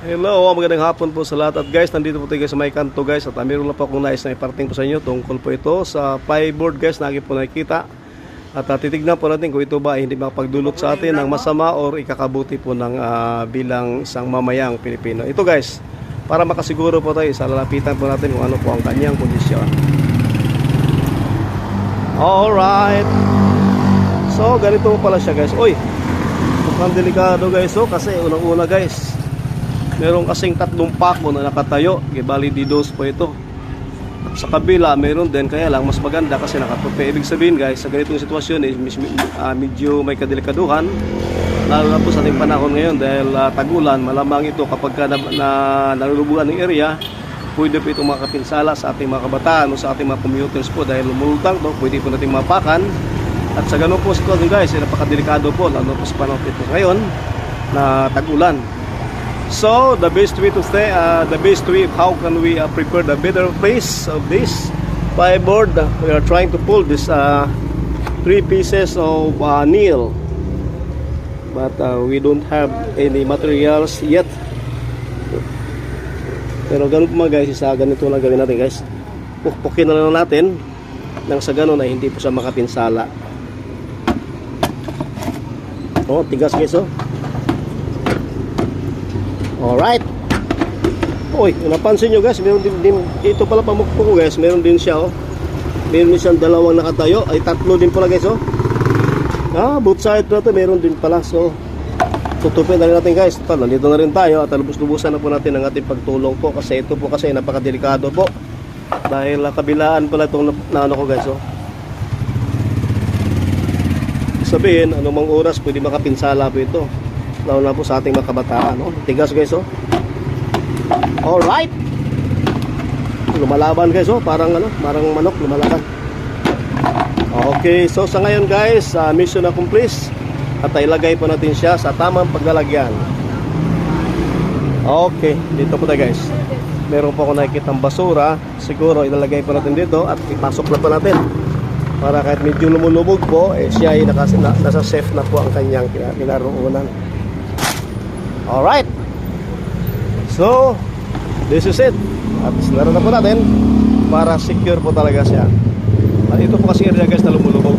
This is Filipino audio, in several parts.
Hello, magandang hapon po sa lahat. At guys, nandito po tayo sa may kanto guys. At uh, meron lang po akong nais na iparting po sa inyo tungkol po ito sa board guys na aking po nakikita. At uh, titignan po natin kung ito ba ay hindi makapagdulot sa atin ng masama or ikakabuti po ng ah, bilang isang mamayang Pilipino. Ito guys, para makasiguro po tayo, sa lalapitan po natin kung ano po ang kanyang kondisyon. Alright. So, ganito po pala siya guys. Uy, mukhang delikado guys. So, kasi unang-una guys, meron kasing tatlong pako na nakatayo. Gibali di dos po ito. Sa kabila, meron din. Kaya lang, mas maganda kasi nakatupi. Ibig sabihin guys, sa ganitong sitwasyon, eh, ah, medyo may kadelikaduhan. Lalo na po sa ating panahon ngayon dahil ah, tagulan, malamang ito kapag ka na, na nalulubugan ng area, pwede po itong makapinsala sa ating mga kabataan o sa ating mga commuters po dahil lumulutang to, pwede po nating mapakan. At sa ganun po sitwasyon guys, eh, napakadelikado po, lalo po sa panahon ito ngayon na tagulan. So, the best way to stay, uh, the best way, how can we uh, prepare the better place of this board? We are trying to pull this uh, three pieces of uh, nail. But uh, we don't have any materials yet. Pero ganun po mga guys, isa ganito lang gawin natin guys. Pukpukin na lang natin nang sa ganun ay hindi po siya makapinsala. Oh, tigas guys oh. Alright. Uy, napansin nyo guys, meron din, din ito pala pamukpo ko guys, meron din siya oh. Meron din siyang dalawang nakatayo, ay tatlo din pala guys oh. Ah, both side na to, meron din pala. So, tutupin na rin natin guys. Ito, nandito na rin tayo at lubos-lubusan na po natin ang ating pagtulong po kasi ito po kasi napakadelikado po. Dahil ah, kabilaan pala itong na ano ko guys oh. Sabihin, anumang oras pwede makapinsala po ito. Lalo na po sa ating mga kabataan. Oh. Tigas guys oh. Alright. Lumalaban guys oh. Parang ano, parang manok lumalaban. Okay, so sa ngayon guys, uh, mission accomplished. At ilagay po natin siya sa tamang paglalagyan. Okay, dito po tayo guys. Meron po ako nakikita basura. Siguro ilalagay po natin dito at ipasok na po natin. Para kahit medyo lumulubog po, eh, siya ay nasa safe na po ang kanyang kina- kinaroonan. Alright. So, this is it. At sinara na po natin para secure po talaga siya. At ito po kasi area guys na lumulubog.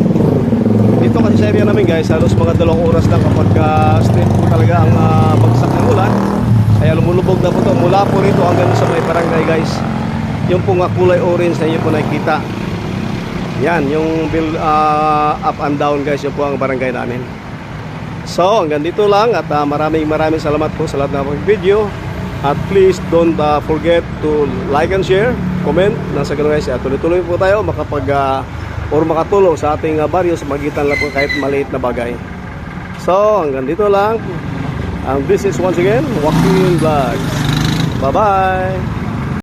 Dito kasi sa area namin guys, halos mga dalawang oras lang kapag uh, straight po talaga ang ah, bagsak ng ulan. Kaya lumulubog na po ito. Mula po rito hanggang sa may barangay guys. Yung po nga kulay orange na inyo po nakikita. Yan, yung build ah, up and down guys, yung po ang barangay namin. So, hanggang dito lang at ah, maraming maraming salamat po sa lahat ng video. At please don't ah, forget to like and share, comment. Nasa ganun guys, ah, tuloy-tuloy po tayo makapag ah, or makatulong sa ating uh, baryo sa magitan lang po kahit maliit na bagay. So, hanggang dito lang. And this is once again, Joaquin Vlogs. Bye-bye!